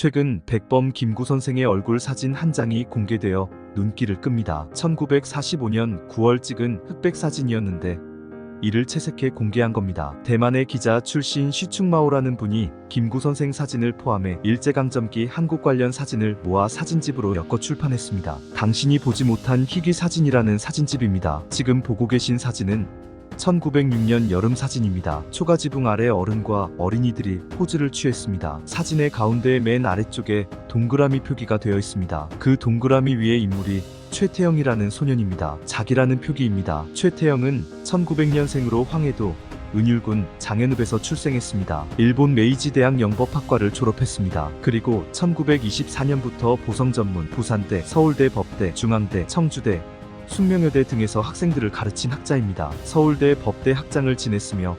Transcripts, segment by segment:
최근 백범 김구 선생의 얼굴 사진 한 장이 공개되어 눈길을 끕니다. 1945년 9월 찍은 흑백 사진이었는데 이를 채색해 공개한 겁니다. 대만의 기자 출신 쉬충마오라는 분이 김구 선생 사진을 포함해 일제강점기 한국 관련 사진을 모아 사진집으로 엮어 출판했습니다. 당신이 보지 못한 희귀 사진이라는 사진집입니다. 지금 보고 계신 사진은 1906년 여름 사진입니다. 초가 지붕 아래 어른과 어린이들이 포즈를 취했습니다. 사진의 가운데 맨 아래쪽에 동그라미 표기가 되어 있습니다. 그 동그라미 위에 인물이 최태영이라는 소년입니다. 자기라는 표기입니다. 최태영은 1900년생으로 황해도 은율군 장현읍에서 출생했습니다. 일본 메이지 대학 영법학과를 졸업했습니다. 그리고 1924년부터 보성 전문, 부산대, 서울대 법대, 중앙대, 청주대, 숙명여대 등에서 학생들을 가르친 학자입니다. 서울대 법대 학장을 지냈으며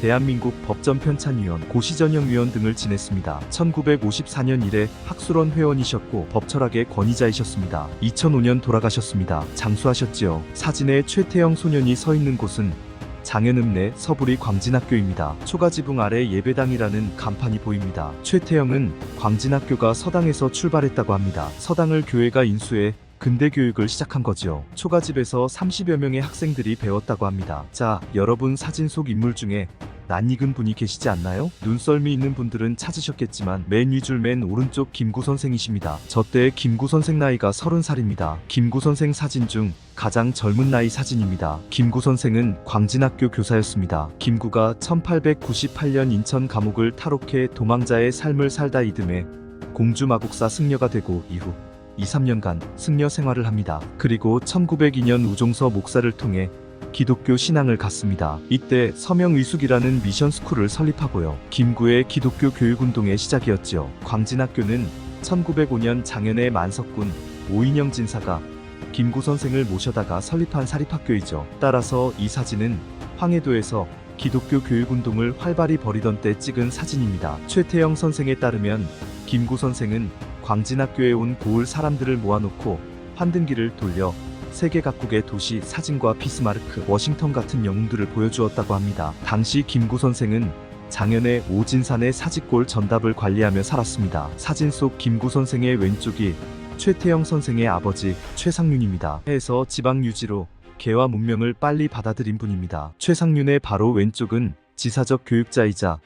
대한민국 법전편찬위원, 고시전형위원 등을 지냈습니다. 1954년 이래 학술원 회원이셨고 법철학의 권위자이셨습니다. 2005년 돌아가셨습니다. 장수하셨지요. 사진에 최태영 소년이 서 있는 곳은 장현읍 내 서부리 광진학교입니다. 초가지붕 아래 예배당이라는 간판이 보입니다. 최태영은 광진학교가 서당에서 출발했다고 합니다. 서당을 교회가 인수해 근대 교육을 시작한 거죠. 초가집에서 30여 명의 학생들이 배웠다고 합니다. 자, 여러분 사진 속 인물 중에 낯익은 분이 계시지 않나요? 눈썰미 있는 분들은 찾으셨겠지만 맨 위줄 맨 오른쪽 김구 선생이십니다. 저때 김구 선생 나이가 30살입니다. 김구 선생 사진 중 가장 젊은 나이 사진입니다. 김구 선생은 광진학교 교사였습니다. 김구가 1898년 인천 감옥을 탈옥해 도망자의 삶을 살다 이듬해 공주마국사 승려가 되고 이후 2, 3년간 승려 생활을 합니다. 그리고 1902년 우종서 목사를 통해 기독교 신앙을 갖습니다. 이때 서명의숙이라는 미션 스쿨을 설립하고요. 김구의 기독교 교육운동의 시작이었죠. 광진학교는 1905년 장현의 만석군 오인영 진사가 김구 선생을 모셔다가 설립한 사립학교이죠. 따라서 이 사진은 황해도에서 기독교 교육운동을 활발히 벌이던 때 찍은 사진입니다. 최태영 선생에 따르면 김구 선생은 광진학교에 온 고을 사람들을 모아놓고 환등기를 돌려 세계 각국의 도시 사진과 비스마르크, 워싱턴 같은 영웅들을 보여주었다고 합니다. 당시 김구 선생은 장현의 오진산의 사직골 전답을 관리하며 살았습니다. 사진 속 김구 선생의 왼쪽이 최태영 선생의 아버지 최상윤입니다. 해에서 지방 유지로 개와 문명을 빨리 받아들인 분입니다. 최상윤의 바로 왼쪽은 지사적 교육자이자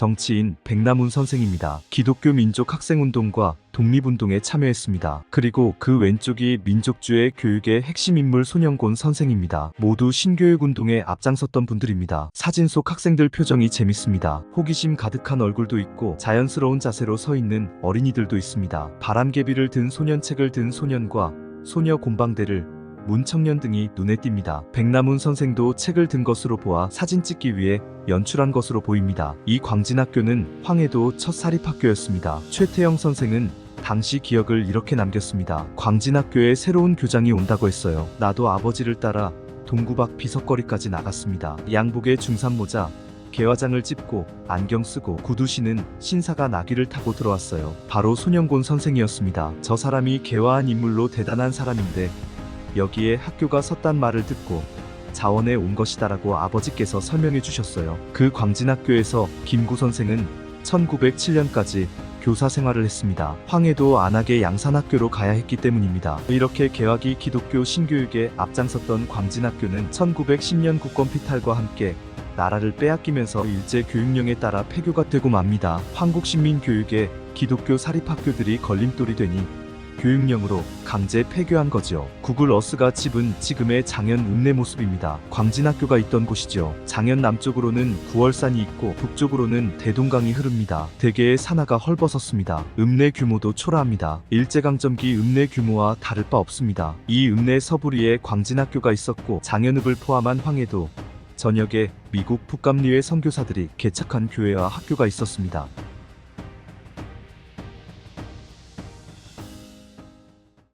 정치인 백남훈 선생입니다. 기독교 민족 학생운동과 독립운동에 참여했습니다. 그리고 그 왼쪽이 민족주의 교육의 핵심 인물 손영곤 선생입니다. 모두 신교육 운동에 앞장섰던 분들입니다. 사진 속 학생들 표정이 재밌습니다. 호기심 가득한 얼굴도 있고 자연스러운 자세로 서 있는 어린이들도 있습니다. 바람개비를 든 소년책을 든 소년과 소녀 곰방대를 문청년 등이 눈에 띕니다. 백남훈 선생도 책을 든 것으로 보아 사진 찍기 위해 연출한 것으로 보입니다. 이 광진학교는 황해도 첫 사립학교였습니다. 최태영 선생은 당시 기억을 이렇게 남겼습니다. 광진학교에 새로운 교장이 온다고 했어요. 나도 아버지를 따라 동구 밖 비석거리까지 나갔습니다. 양복에 중산모자, 개화장을 찝고 안경 쓰고 구두 신은 신사가 나귀를 타고 들어왔어요. 바로 손영곤 선생이었습니다. 저 사람이 개화한 인물로 대단한 사람인데 여기에 학교가 섰단 말을 듣고 자원에 온 것이다라고 아버지께서 설명해 주셨어요. 그 광진학교에서 김구 선생은 1907년까지 교사 생활을 했습니다. 황해도 안악의 양산학교로 가야 했기 때문입니다. 이렇게 개화기 기독교 신교육에 앞장섰던 광진학교는 1910년 국권 피탈과 함께 나라를 빼앗기면서 일제 교육령에 따라 폐교가 되고 맙니다. 한국 신민 교육에 기독교 사립학교들이 걸림돌이 되니 교육령으로 강제 폐교한 거지요. 구글 어스가 집은 지금의 장현 읍내 모습입니다. 광진학교가 있던 곳이죠. 장현 남쪽으로는 구월산이 있고 북쪽으로는 대동강이 흐릅니다. 대개의 산하가 헐벗었습니다. 읍내 규모도 초라합니다. 일제강점기 읍내 규모와 다를 바 없습니다. 이 읍내 서부리에 광진학교가 있었고 장현읍을 포함한 황해도 전역에 미국 북감리의 선교사들이 개척한 교회와 학교가 있었습니다.